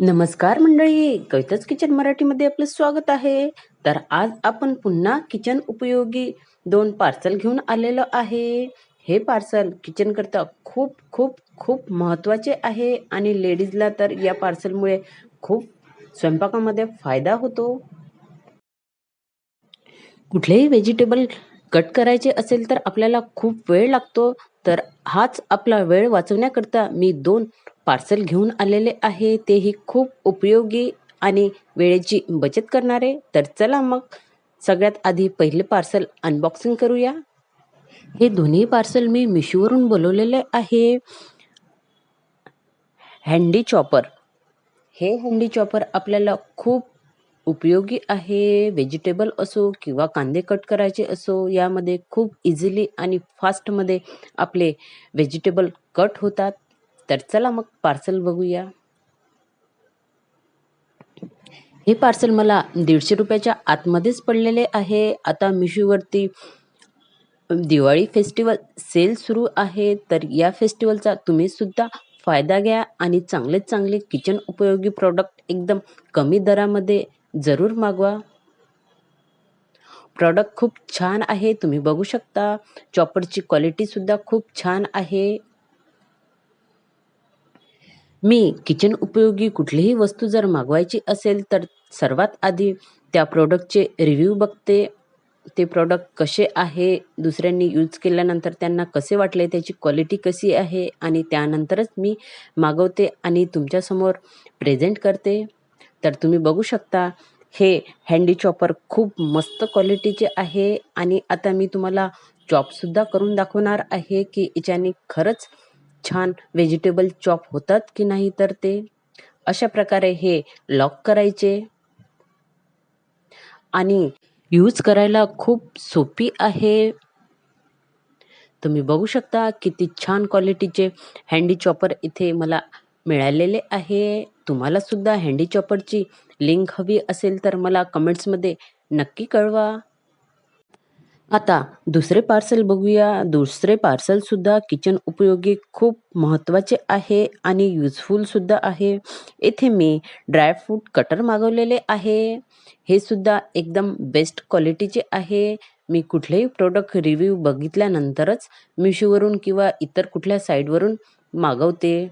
नमस्कार मंडळी कविताच किचन मराठीमध्ये आपलं स्वागत आहे. तर आज आपण पुन्हा किचन उपयोगी दोन पार्सल घेऊन आलेलो आहे. हे पार्सल किचन करता खूप खूप खूप महत्त्वाचे आहे आणि लेडीजला तर या पार्सलमुळे खूप स्वयंपाकामध्ये फायदा होतो. कुठलेही व्हेजिटेबल कट करायचे असेल तर आपल्याला खूप वेळ लागतो. तर हाच आपला वेळ वाचवण्याकरता मी दोन पार्सल घेऊन आलेले आहे. तेही खूप उपयोगी आणि वेळेची बचत करणारे. तर चला मग सगळ्यात आधी पहिले पार्सल अनबॉक्सिंग करूया. हे दोन्ही पार्सल मी मिशोवरून बोलवलेले आहे. Handy chopper. हे हँडी चॉपर आपल्याला खूप उपयोगी आहे. व्हेजिटेबल असो किंवा कांदे कट करायचे असो यामध्ये खूप इझिली आणि फास्टमध्ये आपले व्हेजिटेबल कट होतात. तर चला मग पार्सल बघूया. हे पार्सल मला दीडशे रुपयाच्या आतमध्येच पडलेले आहे. आता मिशोवरती दिवाळी फेस्टिवल सेल सुरू आहे. तर या फेस्टिवलचा तुम्ही सुद्धा फायदा घ्या आणि चांगले चांगले किचन उपयोगी प्रॉडक्ट एकदम कमी दरामध्ये जरूर मागवा. प्रॉडक्ट खूप छान आहे तुम्ही बघू शकता. चॉपरची क्वालिटी सुद्धा खूप छान आहे. मी किचन उपयोगी कुठलीही वस्तू जर मागवायची असेल तर सर्वात आधी त्या प्रॉडक्टचे रिव्ह्यू बघते. ते प्रॉडक्ट कसे आहे दुसऱ्यांनी यूज केल्यानंतर त्यांना कसे वाटले त्याची क्वालिटी कशी आहे आणि त्यानंतरच मी मागवते आणि तुमच्यासमोर प्रेझेंट करते. तर तुम्ही बघू शकता हे हँडी चॉपर खूप मस्त क्वालिटीचे आहे आणि आता मी तुम्हाला चॉपसुद्धा करून दाखवणार आहे की याच्याने खरंच छान व्हेजिटेबल चॉप होतात की नाही तर ते? अशा प्रकारे हे लॉक करायचे. आणि यूज करायला खूप सोपी आहे. तुम्ही बघू शकता किती छान क्वालिटीचे हँडी चॉपर इथे मला मिळालेले आहे. तुम्हाला सुद्धा हँडी चॉपरची लिंक हवी असेल तर मला कमेंट्समध्ये नक्की कळवा. आता दुसरे पार्सल बघूया. दुसरे पार्सल सुद्धा किचन उपयोगी खूप महत्त्वाचे आहे आणि युजफुल सुद्धा आहे. येथे मी ड्रायफ्रूट कटर मागवलेले आहे. हे सुद्धा एकदम बेस्ट क्वालिटीचे आहे. मी कुठलेही प्रोडक्ट रिव्ह्यू बघितल्यानंतरच मिशोवरून किंवा इतर कुठल्या साईडवरून मागवते.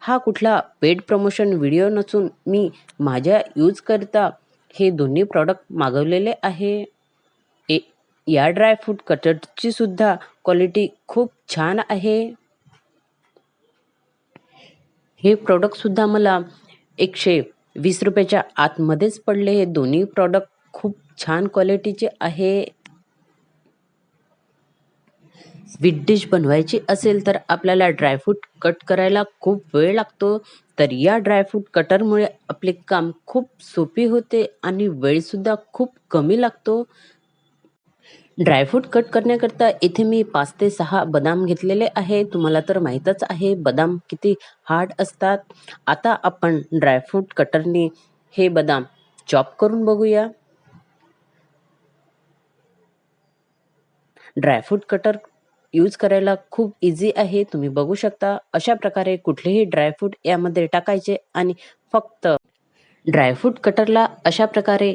हा कुठला पेड प्रमोशन व्हिडिओ नसून मी माझ्या यूज करता हे दोन्ही प्रॉडक्ट मागवलेले आहे. या ड्रायफ्रूट कटरची सुद्धा क्वालिटी खूप छान आहे. हे प्रॉडक्ट सुद्धा मला एकशे वीस रुपयाच्या आतमध्येच पडले. हे दोन्ही प्रॉडक्ट खूप छान क्वालिटीचे आहे. स्वीट डिश बनवायची असेल तर आपल्याला ड्रायफ्रूट कट करायला खूप वेळ लागतो. तर या ड्रायफ्रूट कटरमुळे आपले काम खूप सोपी होते आणि वेळसुद्धा खूप कमी लागतो. ड्रायफ्रूट कट करण्याकरता इथे मी पाच ते सहा बदाम घेतलेले आहे तुम्हाला तर माहीतच आहे बदाम किती हार्ड असतात. आता आपण ड्रायफ्रूट कटरने हे बदाम चॉप करून बघूया. ड्रायफ्रूट कटर यूज करायला खूप इझी आहे. तुम्ही बघू शकता अशा प्रकारे कुठलेही ड्रायफ्रूट यामध्ये टाकायचे आणि फक्त ड्रायफ्रूट कटरला अशा प्रकारे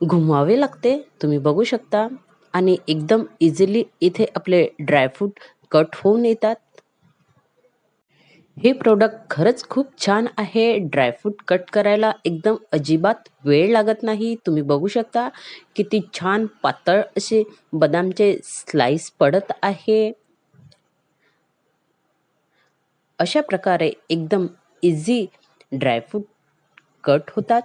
घुमावे लागते. तुम्ही बघू शकता. आणि एकदम इझिली इथे आपले ड्रायफ्रूट कट होऊन येतात. हे प्रोडक्ट खरंच खूप छान आहे. ड्रायफ्रूट कट करायला एकदम अजिबात वेळ लागत नाही. तुम्ही बघू शकता किती छान पातळ असे बदामचे स्लाइस पडत आहे. अशा प्रकारे एकदम इझी ड्रायफ्रूट कट होतात.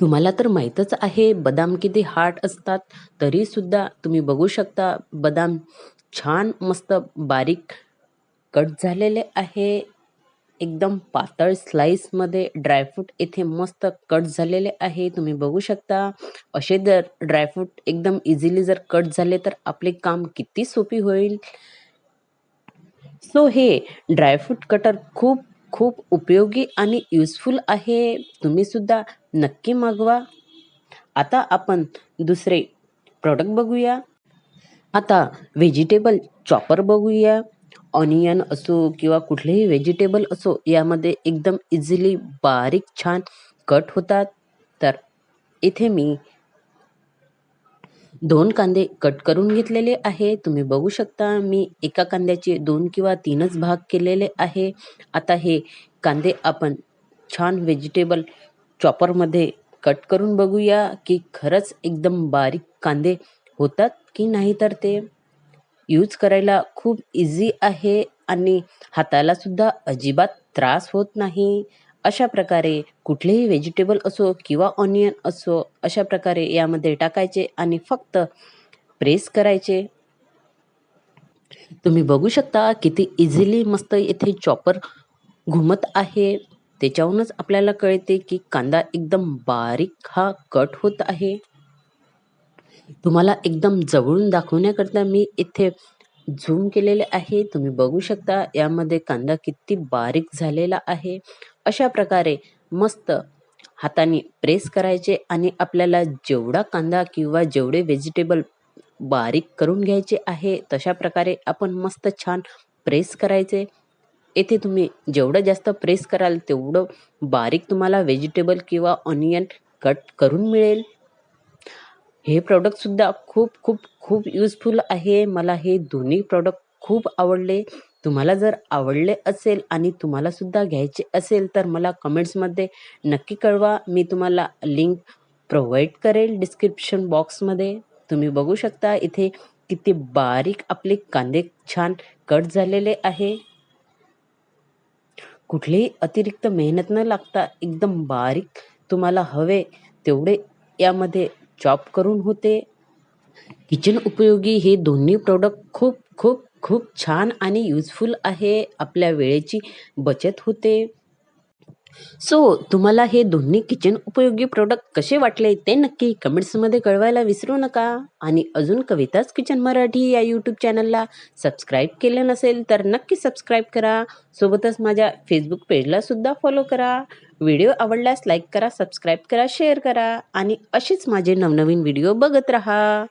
तुम्हाला तर माहीतच आहे बदाम किती हार्ड असतात. तरीसुद्धा तुम्ही बघू शकता बदाम छान मस्त बारीक कट झालेले आहे. एकदम पातळ स्लाईसमध्ये ड्रायफ्रूट इथे मस्त कट झालेले आहे. तुम्ही बघू शकता असे जर ड्रायफ्रूट एकदम इझिली जर कट झाले तर आपले काम किती सोपी होईल. सो हे ड्रायफ्रूट कटर खूप खूप उपयोगी आणि युजफुल आहे. तुम्ही सुद्धा नक्की मागवा. आता आपण दुसरे प्रॉडक्ट बघूया. आता व्हेजिटेबल चॉपर बघूया. ऑनियन असो किंवा कुठलेही व्हेजिटेबल असो यामध्ये एकदम इझिली बारीक छान कट होतात. तर इथे मी दोन कांदे कट करून घेतलेले आहे. तुम्ही बघू शकता मी एका कांद्याचे दोन किंवा तीनच भाग केलेले आहे. आता हे कांदे आपण छान व्हेजिटेबल चॉपरमध्ये कट करून बघूया की खरंच एकदम बारीक कांदे होतात की नाही तर ते. यूज करायला खूप इझी आहे आणि हाताला सुद्धा अजिबात त्रास होत नाही. अशा प्रकारे कुठलेही व्हेजिटेबल असो किंवा ऑनियन असो अशा प्रकारे यामध्ये टाकायचे आणि फक्त प्रेस करायचे. तुम्ही बघू शकता किती इझिली मस्त येथे चॉपर घुमत आहे. त्याच्यावरूनच आपल्याला कळते की कांदा एकदम बारीक हा कट होत आहे. तुम्हाला एकदम जवळून दाखवण्याकरता मी इथे झूम केलेले आहे. तुम्ही बघू शकता यामध्ये कांदा किती बारीक झालेला आहे. अशा प्रकारे मस्त हाताने प्रेस करायचे आणि आपल्याला जेवढा कांदा किंवा जेवढे व्हेजिटेबल बारीक करून घ्यायचे आहे तशा प्रकारे आपण मस्त छान प्रेस करायचे. येथे तुम्ही जेवढं जास्त प्रेस कराल तेवढं बारीक तुम्हाला व्हेजिटेबल किंवा ऑनियन कट करून मिळेल. हे प्रॉडक्टसुद्धा खूप खूप खूप यूजफुल आहे. मला हे दोन्ही प्रॉडक्ट खूप आवडले. तुम्हाला जर आवडले असेल आणि तुम्हालासुद्धा घ्यायचे असेल तर मला कमेंट्समध्ये नक्की कळवा. मी तुम्हाला लिंक प्रोव्हाइड करेल डिस्क्रिप्शन बॉक्समध्ये तुम्ही बघू शकता इथे किती बारीक आपले कांदे छान कट झालेले आहे. कुठलीही अतिरिक्त मेहनत न लागता एकदम बारीक तुम्हाला हवे तेवढे यामध्ये चॉप करून होते. किचन उपयोगी हे दोन्ही प्रोडक्ट खूप खूप खूप छान आणि यूजफुल आहे. आपल्या वेळेची बचत होते. सो तुम्हाला हे दोन्ही किचन उपयोगी प्रोडक्ट कसे वाटले ते नक्की कमेंट्समध्ये कळवायला विसरू नका. आणि अजून कविताच किचन मराठी या यूट्यूब चॅनलला सबस्क्राईब केलं नसेल तर नक्की सबस्क्राईब करा. सोबतच माझ्या फेसबुक पेजला सुद्धा फॉलो करा. व्हिडिओ आवडल्यास लाईक करा सबस्क्राईब करा शेअर करा. आणि असेच माझे नवनवीन व्हिडिओ बघत राहा.